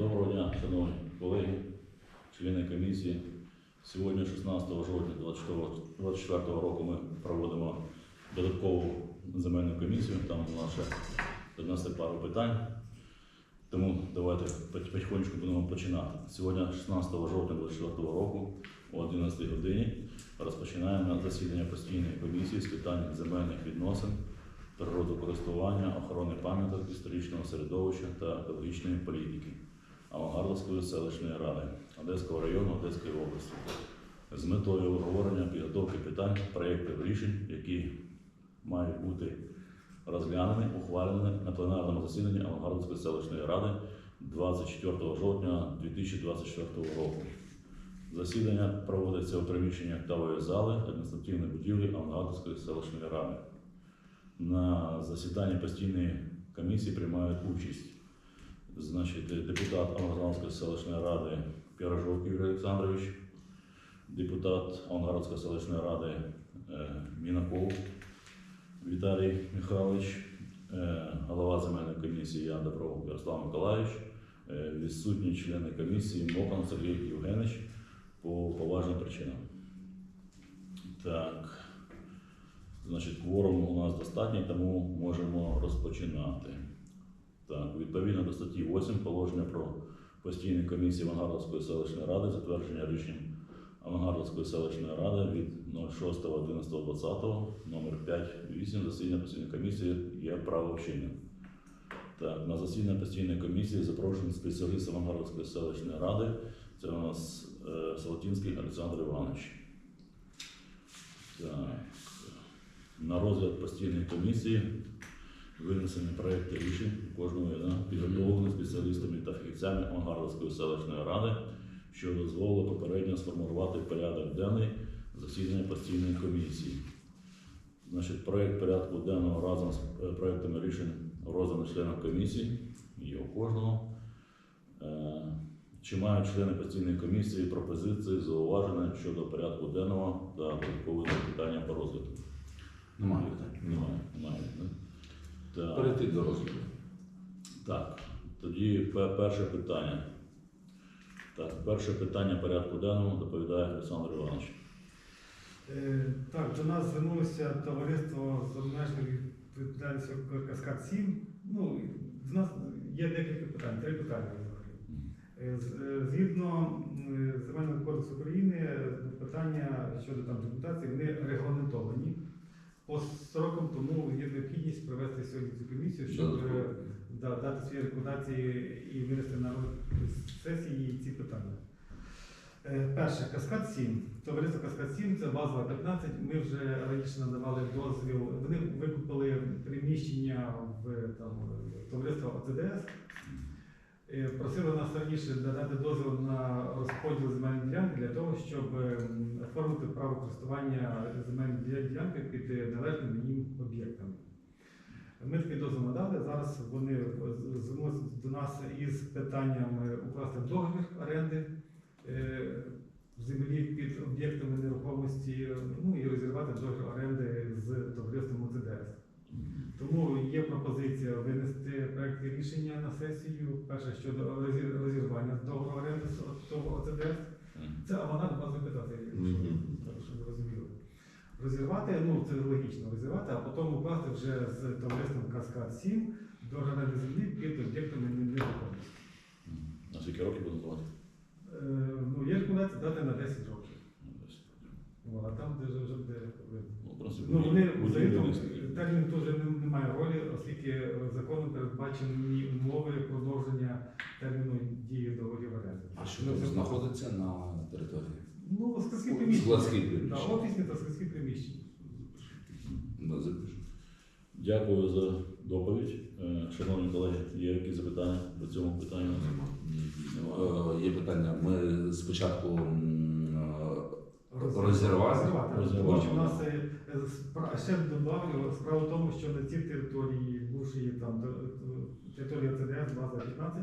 Доброго дня, шановні колеги, члени комісії. Сьогодні, 16 жовтня 2024 року, ми проводимо додаткову земельну комісію. Там у нас ще пару питань. Тому давайте пот- потихонечку будемо починати. Сьогодні, 16 жовтня 2024 року, о 11 годині, розпочинаємо засідання постійної комісії з питань земельних відносин, природокористування, охорони пам'яток, історичного середовища та екологічної політики Авангардовської селищної ради Одеського району Одеської області з метою обговорення підготовки питань проєктів рішень, які мають бути розглянені, ухвалені на пленарному засіданні Авангардовської селищної ради 24 жовтня 2024 року. Засідання проводиться у приміщенні актової зали адміністративної будівлі Авангардовської селищної ради. На засіданні постійної комісії приймають участь значить, депутат Авангардської селищної ради Пірожок Юрій Олександрович, депутат Авангардської селищної ради е, Мінаков Віталій Михайлович, е, голова земельної комісії Ян Добров Ярослав Миколаївич, е, відсутні члени комісії Мокан Сергій Євгенович по поважним причинам. Так. Значить, кворум у нас достатній, тому можемо розпочинати. Так, відповідно до статті 8 положення про постійні комісії Авангардовської селищної ради, затвердження рішень Авангардовської селищної ради від 06.11.20 номер 5.8 засідання постійної комісії є правовчинним. Так, на засідання постійної комісії запрошений спеціаліст Авангардовської селищної ради. Це у нас е, Салатінський Олександр Іванович. Так. На розгляд постійної комісії винесені проекти рішень кожного да, підготовлені спеціалістами та фахівцями Авангардовської селищної ради, що дозволило попередньо сформувати порядок денний засідання постійної комісії. Значить, проект порядку денного разом з е, проектами рішень розданий членам комісії, є у кожного. Е, Чи мають члени постійної комісії пропозиції, зауваження щодо порядку денного та додаткових питання по розгляду? Немає питань. Немає, немає. Так. Перейти до розгляду. Так, тоді перше питання. Так, перше питання порядку денного доповідає Олександр Іванович. Е, Так, до нас звернулося товариство з обмеженою відповідальністю Каскад 7. Ну, з нас є декілька питань, три питання взагалі. Е, з- е, Згідно м, Земельного кодексу України, е, питання щодо там депутації, вони регламентовані. По срокам тому є необхідність провести сьогодні цю комісію, щоб е, да, дати свої рекомендації і винести на розгляд сесії ці питання. Е, Перше, Каскад 7. Товариство Каскад 7 це базова 15. Ми вже раніше надавали дозвіл. Вони викупили приміщення в там, товариство ОЦДС. Е, Просили нас раніше надати дозвіл на розподіл земельної ділянки для того, щоб ем, оформити право користування земельної ділянки під е, належними їм об'єктами. Ми такий дозвіл надали. Зараз вони звернулися до нас із питанням е, укласти договір оренди землі під об'єктами нерухомості, ну і розірвати договір оренди з товариством ОЦДС. Тому є пропозиція винести проект рішення на сесію. Перше щодо розірвання договору оренди ОЦДС. Це авангард базової питати, щоб ви розуміли. Розірвати, ну це логічно розірвати, а потім укласти вже з товариством Каскад 7 до оренди землі під об'єктами нерухомості. На скільки років буде давати? Е, Ну, є рекомендація дати на 10 років. Ну, А там, де вже буде. Ну, Ну, вони взагалі термін теж не має ролі, оскільки законом передбачені умови продовження терміну дії договорів оренди. А що Ну, там знаходиться на території? Ну, складські приміщення. Складські Да, офісні та складські приміщення. Ну, запишу. Дякую за доповідь. Е, Шановні колеги, є якісь запитання по цьому питанню? Е, Є питання. Ми спочатку м, е, розірвати. Розірвати. Розірвати. Тому що в нас е, ще добавлю, справа в тому, що на цій території, бувшої там територія ЦДС, база 15,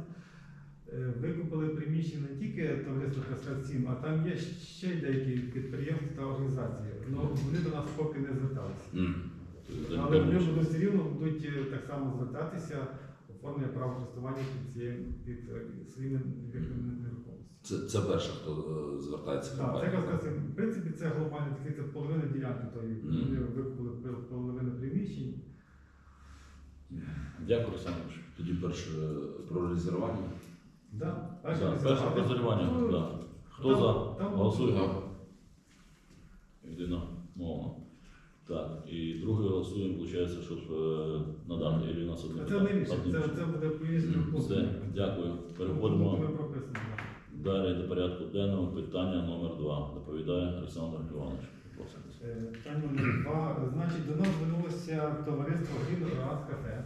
е, викупили приміщення не тільки товариство Каскад 7, а там є ще деякі підприємства та організації. Ну, вони до нас поки не зверталися. М. Але вони будуть все рівно будуть е, так само звертатися оформлення права користування під, під е, своїми. Це, це перше, хто е, звертається в Так, це компанію. в принципі це глобально таки це половина ділянки, тої Мгм. вони викупили пол- половину приміщень. Дякую, Олександрович. Тоді перше е, про резервування. Да, Да, Перше розірвання. Ну, Да. Хто там- за? там- Голосує. Єдина мова. Так, і друге голосуємо, виходить, щоб е, надати Іллі нас одне. Це одне рішення, Одне це, це буде поїздні Все, дякую. Переходимо Ми прописано. Да. далі до порядку денного. Питання номер два. Доповідає Олександр Іванович. Е, Питання номер два. Значить, до нас звернулося товариство Грін Раз Кафе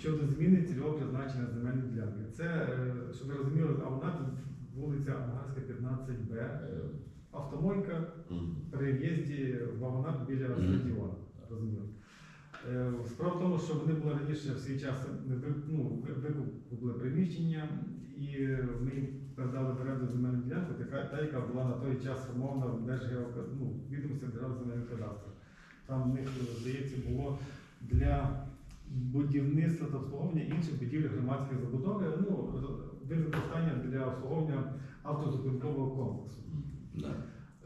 щодо зміни цільового призначення земельної ділянки. Це, е, щоб ви розуміли, а вона тут вулиця Ангарська, 15Б. е, Автомойка при в'їзді в Вагонар біля Справа в тому, що вони були раніше в свій час ну, викупили приміщення, і ми їм передали в оренду земельну ділянку, така, та, яка була на той час сформована в ну, відомості Державного земельного кадастру. Там в них, здається, було для будівництва та обслуговування інших будівель громадської забудови, ну, використання для обслуговування автозупинкового комплексу. Да.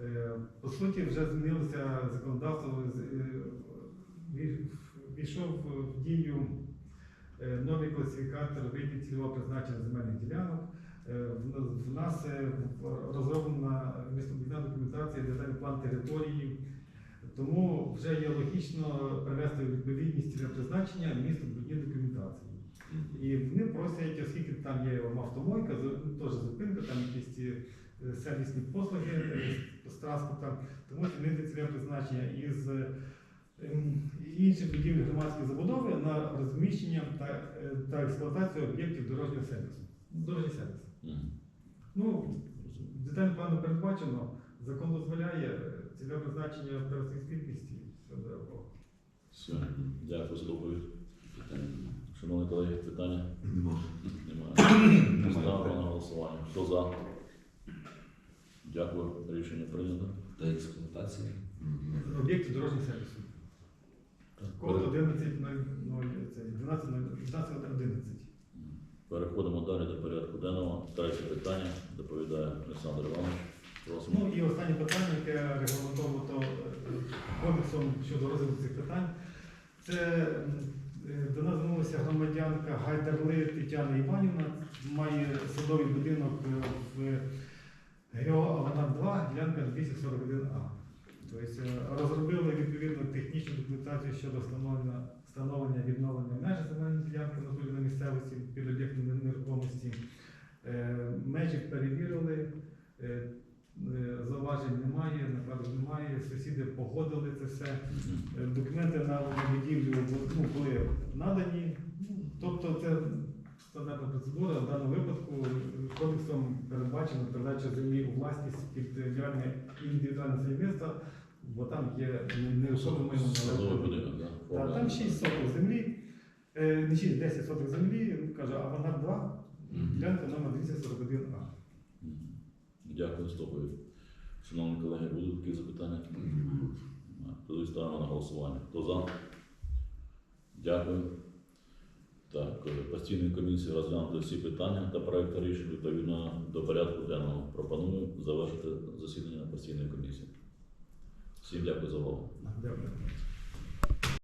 Е, По суті, вже змінилося законодавство, війшов в дію е, новий класифікатор видів цільового призначення земельних ділянок. Е, в- нас е, розроблена містобудівна документація, детальний план території, тому вже є логічно привести відповідність цільове призначення містобудівної документації. І вони просять, оскільки там є автомойка, теж зупинка, там якісь сервісні послуги з транспортом, тому змінити цільове призначення із ем, інших будівель громадської забудови на розміщення та, е, та експлуатацію об'єктів дорожнього сервісу. Дорожній сервіс. Ну, детальним планом передбачено, закон дозволяє е, цільове призначення операційних кількості. Все. Все, дякую за доповідь. Шановні колеги, питання Нема. немає. Ставимо на голосування. Хто за? Дякую. Рішення прийнято. Та експлуатація. Об'єктів дорожнього сервісу. Код Пере- 11 12 11. Переходимо далі до порядку денного. Третє питання доповідає Олександр Іванович. Просимо. Ну і останнє питання, яке регламентовано е, кодексом щодо розгляду цих питань. Це е, до нас звернулася громадянка Гайдарли Тетяна Іванівна, має садовий будинок е, в ГЕО Аванар 2, ділянка 241А. Тобто розробили відповідну технічну документацію щодо встановлення, встановлення відновлення меж земельної ділянки на місцевості під об'єктом нерухомості. Е, Межі перевірили. е, Е, Зауважень немає, накладів немає, сусіди погодили це все. Документи на будівлю ну, були надані. Ну, Тобто це стандартна процедура. В даному випадку кодексом передбачено передача землі у власність під індивідуальне садівництво, бо там є нерухоме майно належить. будинок, так? Там 6 соток землі, е, не 6, 10 соток землі, каже, авангард 2, ділянка номер 241А. Дякую з доповідь. Шановні колеги, будуть такі запитання? Тоді ставимо на голосування. Хто за? Дякую. Так, постійної комісії розглянути всі питання та проекти рішень відповідно до порядку денного. Пропоную завершити засідання постійної комісії. Всім дякую за увагу. Дякую.